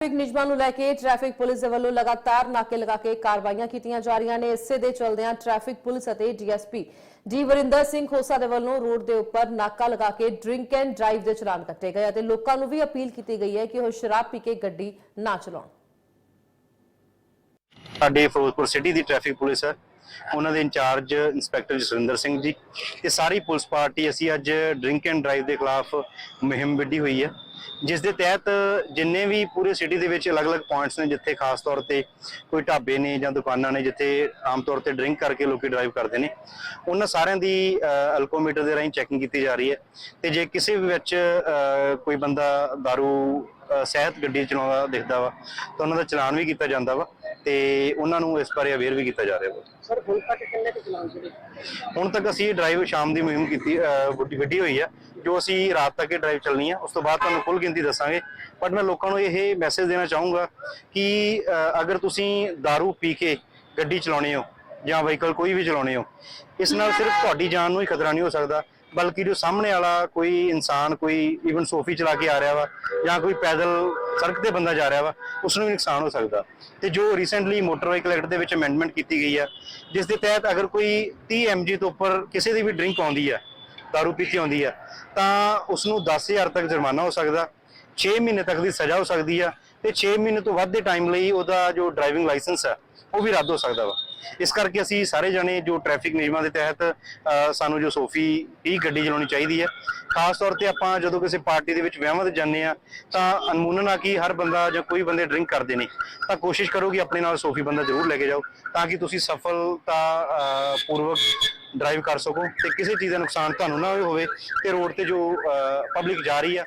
Traffic ਨਿਯਮਾਂ ਨੂੰ ਲੈ ਕੇ ਟ੍ਰੈਫਿਕ ਪੁਲਿਸ ਦੇ ਵੱਲੋਂ ਲਗਾਤਾਰ ਨਾਕੇ ਲਗਾ ਕੇ ਕਾਰਵਾਈਆਂ ਕੀਤੀਆਂ ਜਾ ਰਹੀਆਂ ਨੇ। ਇਸੇ ਦੇ ਚਲਦਿਆਂ ਟ੍ਰੈਫਿਕ ਪੁਲਿਸ ਅਤੇ ਡੀਐਸਪੀ ਜੀ ਵਰਿੰਦਰ ਸਿੰਘ ਖੋਸਾ ਦੇ ਵੱਲੋਂ ਰੋਡ ਦੇ ਉੱਪਰ ਨਾਕਾ ਲਗਾ ਕੇ ਡਰਿੰਕ ਐਂਡ ਡਰਾਈਵ ਦੇ ਚਲਾਨ ਕੱਟੇ ਗਏ ਅਤੇ ਲੋਕਾਂ ਨੂੰ ਵੀ ਅਪੀਲ ਕੀਤੀ ਗਈ ਹੈ ਕਿ ਉਹ ਸ਼ਰਾਬ ਪੀ ਕੇ ਗੱਡੀ ਨਾ ਚਲਾਉਣ। ਸਾਡੇ ਫਿਰੋਜ਼ਪੁਰ ਸਿਟੀ ਦੀ ਟ੍ਰੈਫਿਕ ਪੁਲਿਸ ਹੈ। ਉਹਨਾਂ ਦੇ ਇੰਚਾਰਜ ਇੰਸਪੈਕਟਰ ਜਸਵਿੰਦਰ ਸਿੰਘ ਜੀ, ਤੇ ਸਾਰੀ ਪੁਲਿਸ ਪਾਰਟੀ, ਅਸੀਂ ਅੱਜ ਡਰਿੰਕ ਐਂਡ ਡਰਾਈਵ ਦੇ ਖਿਲਾਫ ਮੁਹਿੰਮ ਵਿੱਢੀ ਹੋਈ ਹੈ। ਜਿਸ ਦੇ ਤਹਿਤ ਜਿੰਨੇ ਵੀ ਪੂਰੇ ਸਿਟੀ ਦੇ ਵਿੱਚ ਅਲੱਗ-ਅਲੱਗ ਪੁਆਇੰਟਸ ਨੇ, ਜਿੱਥੇ ਖਾਸ ਤੌਰ ਤੇ ਕੋਈ ਢਾਬੇ ਨੇ ਜਾਂ ਦੁਕਾਨਾਂ ਨੇ, ਜਿੱਥੇ ਆਮ ਤੌਰ ਤੇ ਡਰਿੰਕ ਕਰਕੇ ਲੋਕੀ ਡਰਾਈਵ ਕਰਦੇ ਨੇ, ਉਹਨਾਂ ਸਾਰਿਆਂ ਦੀ ਅਲਕੋਮੀਟਰ ਦੇ ਰਾਹੀਂ ਚੈਕਿੰਗ ਕੀਤੀ ਜਾ ਰਹੀ ਹੈ। ਤੇ ਜੇ ਕਿਸੇ ਵੀ ਵਿੱਚ ਕੋਈ ਬੰਦਾ दारू ਸਹਿਤ ਗੱਡੀ ਚਲਾਉਂਦਾ, ਦਿਖਦਾ ਵਾ, ਤਾਂ ਉਹਨਾਂ ਦਾ ਚਲਾਨ ਵੀ ਕੀਤਾ ਜਾਂਦਾ ਵਾ। ਤੇ ਉਹਨਾਂ ਨੂੰ ਇਸ ਬਾਰੇ ਅਵੇਅਰ ਵੀ ਕੀਤਾ ਜਾ ਰਿਹਾ ਵਾ। ਸਰ ਹੁਣ ਤੱਕ ਕਿੰਨੇ ਕੁ ਚਲਾਨ ਜਿਹੜੇ? ਹੁਣ ਤੱਕ ਅਸੀਂ ਡਰਾਈਵ ਸ਼ਾਮ ਦੀ ਮੁਹਿੰਮ ਕੀਤੀ ਵੱਡੀ ਵੱਡੀ ਹੋਈ ਆ ਜੋ ਅਸੀਂ ਰਾਤ ਤੱਕ ਇਹ ਡਰਾਈਵ ਚੱਲਣੀ ਆ ਉਸ ਤੋਂ ਬਾਅਦ ਤੁਹਾਨੂੰ ਕੁੱਲ ਗਿਣਤੀ ਦੱਸਾਂਗੇ। ਬਟ ਮੈਂ ਲੋਕਾਂ ਨੂੰ ਇਹ ਮੈਸੇਜ ਦੇਣਾ ਚਾਹੂੰਗਾ ਕਿ ਅਗਰ ਤੁਸੀਂ दारू ਪੀ ਕੇ ਗੱਡੀ ਚਲਾਉਣੀ ਹੋ ਜਾਂ ਵਹੀਕਲ ਕੋਈ ਵੀ ਚਲਾਉਣੇ ਹੋ ਇਸ ਨਾਲ ਸਿਰਫ ਤੁਹਾਡੀ ਜਾਨ ਨੂੰ ਹੀ ਖਤਰਾ ਨਹੀਂ ਹੋ ਸਕਦਾ। ਬਲਕਿ ਜੋ ਸਾਹਮਣੇ ਵਾਲਾ ਕੋਈ ਇਨਸਾਨ ਕੋਈ ਈਵਨ ਸੋਫੀ ਚਲਾ ਕੇ ਆ ਰਿਹਾ ਵਾ ਜਾਂ ਕੋਈ ਪੈਦਲ ਸੜਕ ਤੇ ਬੰਦਾ ਜਾ ਰਿਹਾ ਵਾ ਉਸ ਨੂੰ ਵੀ ਨੁਕਸਾਨ ਹੋ ਸਕਦਾ। ਤੇ ਜੋ ਰੀਸੈਂਟਲੀ ਮੋਟਰ ਵਹੀਕਲ ਐਕਟ ਦੇ ਵਿੱਚ ਅਮੈਂਡਮੈਂਟ ਕੀਤੀ ਗਈ ਆ, ਜਿਸ ਦੇ ਤਹਿਤ ਅਗਰ ਕੋਈ 30 mg ਤੋਂ ਉੱਪਰ ਕਿਸੇ ਦੀ ਵੀ ਡਰਿੰਕ ਆਉਂਦੀ ਆ ਦਾਰੂ ਪੀਤੀ ਆਉਂਦੀ ਆ, ਤਾਂ ਉਸ ਨੂੰ 10000 ਤੱਕ ਜੁਰਮਾਨਾ ਹੋ ਸਕਦਾ 6 ਮਹੀਨੇ ਤੱਕ ਦੀ ਸਜ਼ਾ ਹੋ ਸਕਦੀ ਆ ਤੇ 6 ਮਹੀਨੇ ਤੋਂ ਵੱਧ ਦੇ ਟਾਈਮ ਲਈ ਉਹਦਾ ਜੋ ਡਰਾਈਵਿੰਗ ਲਾਇਸੈਂਸ ਆ, ਉਹ ਵੀ ਰੱਦ ਹੋ ਸਕਦਾ ਵਾ। ਇਸ ਕਰਕੇ ਅਸੀਂ ਸਾਰੇ ਜਣੇ ਜੋ ਟ੍ਰੈਫਿਕ ਨਿਯਮਾਂ ਦੇ ਤਹਿਤ ਸਾਨੂੰ ਜੋ ਸੋਫੀ ਹੀ ਗੱਡੀ ਚਲਾਉਣੀ ਚਾਹੀਦੀ ਹੈ, ਖਾਸ ਤੌਰ ਤੇ ਆਪਾਂ ਜਦੋਂ ਕਿਸੇ ਪਾਰਟੀ ਦੇ ਵਿੱਚ ਵਿਆਹਾਂ ਤੇ ਜਾਂਦੇ ਆ ਤਾਂ ਅਨਮੂਨਨ ਆ ਕਿ ਹਰ ਬੰਦਾ ਜਾਂ ਕੋਈ ਬੰਦੇ ਡਰਿੰਕ ਕਰਦੇ ਨੇ, ਤਾਂ ਕੋਸ਼ਿਸ਼ ਕਰੋ ਕਿ ਆਪਣੇ ਨਾਲ ਸੋਫੀ ਬੰਦਾ ਜ਼ਰੂਰ ਲੈ ਕੇ ਜਾਓ, ਤਾਂ ਕਿ ਤੁਸੀਂ ਸਫਲਤਾ ਪੂਰਵਕ ਡਰਾਈਵ ਕਰ ਸਕੋ ਤੇ ਕਿਸੇ ਚੀਜ਼ ਦਾ ਨੁਕਸਾਨ ਤੁਹਾਨੂੰ ਨਾ ਹੋਵੇ ਤੇ ਰੋਡ ਤੇ ਜੋ ਪਬਲਿਕ ਜਾ ਰਹੀ ਆ